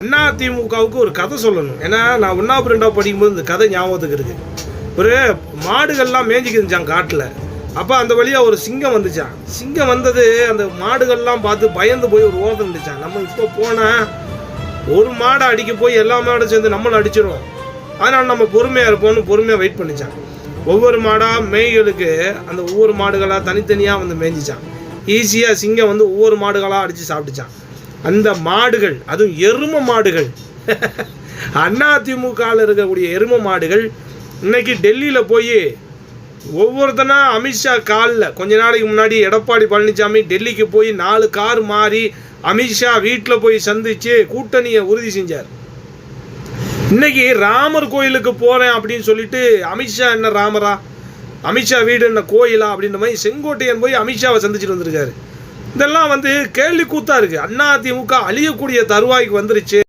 அண்ணா திமுகவுக்கு ஒரு கதை சொல்லணும். ஏன்னா நான் ஒன்றாவது ரெண்டாவது படிக்கும்போது இந்த கதை ஞாபகத்துக்கு இருக்குது ஒரு மாடுகள்லாம் மேய்ஞ்சிக்கிருந்துச்சான் காட்டில். அப்போ அந்த வழியாக ஒரு சிங்கம் வந்துச்சான் சிங்கம் வந்தது அந்த மாடுகள்லாம் பார்த்து பயந்து போய் ஒரு ஓரத்தில் இருந்துச்சான் நம்ம இப்போ போனால் ஒரு மாடை அடிக்க போய் எல்லா மாடும் சேர்ந்து நம்மளை அடிச்சிடும் அதனால் நம்ம பொறுமையாக இருப்போம்னு பொறுமையாக வெயிட் பண்ணிச்சான் ஒவ்வொரு மாடாக மேய்களுக்கு அந்த ஒவ்வொரு மாடுகளாக தனித்தனியாக வந்து மேய்ஞ்சிச்சான் ஈஸியாக சிங்கம் வந்து ஒவ்வொரு மாடுகளாக அடித்து சாப்பிட்டுச்சான் அந்த மாடுகள் அதுவும் எரும மாடுகள். அண்ணா இருக்கக்கூடிய எரும மாடுகள் இன்னைக்கு டெல்லியில் போய் ஒவ்வொருத்தனா அமித்ஷா காலில் கொஞ்ச நாளைக்கு முன்னாடி எடப்பாடி பழனிசாமி டெல்லிக்கு போய் நாலு கார் மாறி அமித்ஷா வீட்டில் போய் சந்தித்து கூட்டணியை உறுதி செஞ்சார். இன்னைக்கு ராமர் கோயிலுக்கு போகிறேன் அப்படின்னு சொல்லிட்டு அமித்ஷா என்ன ராமரா? அமித்ஷா வீடு என்ன கோயிலா அப்படின்ற மாதிரி செங்கோட்டையன் போய் அமித்ஷாவை சந்திச்சுட்டு வந்திருக்காரு. இதெல்லாம் வந்து கேள்வி கூத்தா இருக்கு. அண்ணா அழியக்கூடிய தருவாய்க்கு வந்துருச்சு.